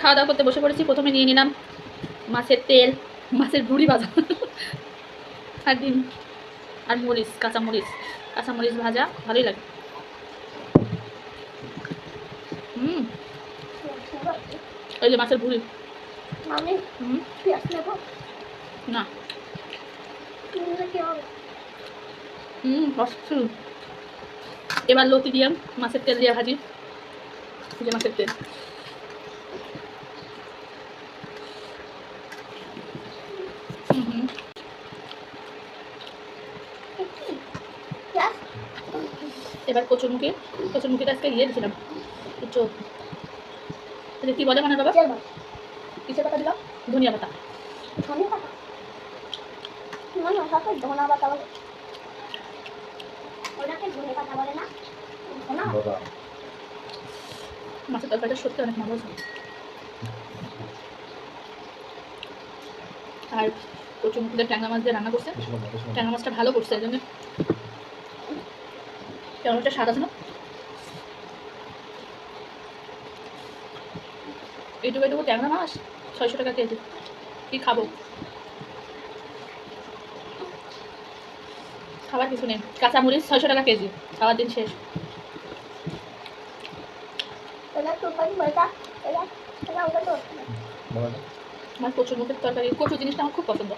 খাওয়া দাওয়া করতে বসে পড়েছি। প্রথমে নিয়ে নিলাম মাছের তেল মাছের ভুড়ি ভাজা আর ডিম আর মরিচ কাঁচা মরিচ কাঁচা মরিচ ভাজা ভালোই লাগে। হুম। ওই যে মাছের ভুড়ি। না। হুম অস্থির এবার লতি দিয়াম মাছের তেল দিয়ে ভাজি। যে মাছের তেল হুম হুম পেঁয়াজ এবার কচুরমুখী কচুরমুখীটা আজকে ইয়ে দিয়েছিলাম একটু এটা কি বলে মানে বাবা? কিসের পাতা? দিলাম? ধনিয়া পাতা। ধনে পাতা? ধনা পাতা বলে? ওটাকে ধনে পাতা বলে না? ধনা মাছের তরকারিটা সত্যি অনেক মজা হয়েছে আর কচুরমুখীতে ট্যাংরা মাছ দিয়ে রান্না করছে ট্যাংরা মাছটা ভালো করছে এই জন্য ট্যাংরা মাছটা স্বাদ আছে না এইটুকু এইটুকু ট্যাংরা মাছ ছয়শো টাকা কেজি। কি খাব? খাবার কিছু নেই। কাঁচামরিচ ছয়শো টাকা কেজি খাওয়ার দিন শেষ। আমার কচুর মুখের তরকারি কচুর জিনিসটা আমার খুব পছন্দ।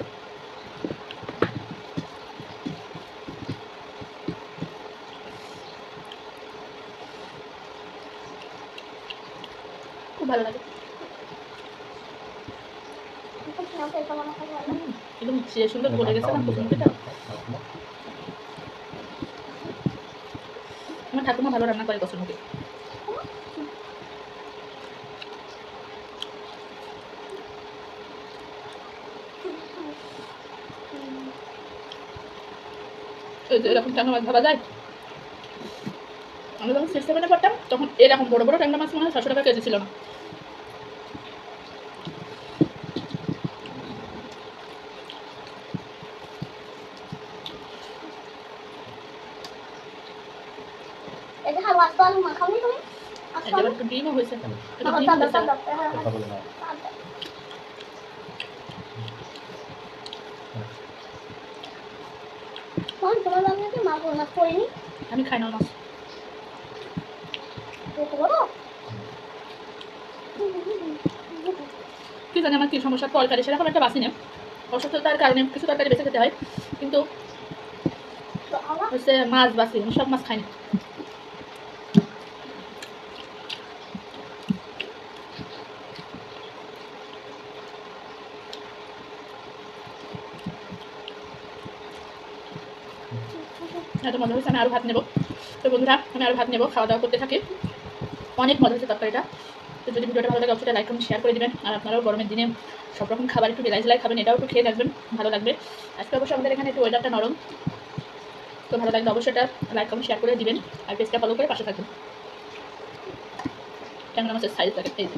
ভালো লাগে। একদম সুন্দর গেছে না আমার ঠাকুমা ভালো রান্না করে মুখে এরকম মাছ ভাবা যায়। আমি যখন সিক্স সেভেনে পড়তাম, তখন এরকম বড় বড় ট্যাংরা মাছ মনে হয় ছশো টাকা কেজি ছিল না। না কোন মাছ আমি খাই না কি জানি আমার কি সমস্যা তরকারি সেরকম একটা বাসি নেই অসুস্থতার কারণে কিছু তরকারি খেতে হয় কিন্তু মাছ বাসি সব মাছ খাই না। এত মজা হয়েছে, আমি আরও ভাত নেব। তো বন্ধুরা, আমি আরও ভাত নেব খাওয়া দাওয়া করতে থাকি। অনেক মজা হয়েছে তরকারিটা। তো যদি ভিডিওটা ভালো লাগে, অবশ্যই লাইক করুন শেয়ার করে দেবেন। আর আপনারাও গরমের দিনে সব রকম খাবার একটু রেলাই জেলাই খাবেন, এটাও একটু খেয়ে থাকবেন, ভালো লাগবে। আজকে অবশ্যই আমাদের এখানে একটু ওয়েদারটা নরম। তো ভালো লাগলে অবশ্যই এটা লাইক কমেন্ট শেয়ার করে দিবেন। আর পেজটা ফলো করে পাশে থাকবেন। ট্যাংরা মাছের সাইজ লাগে এই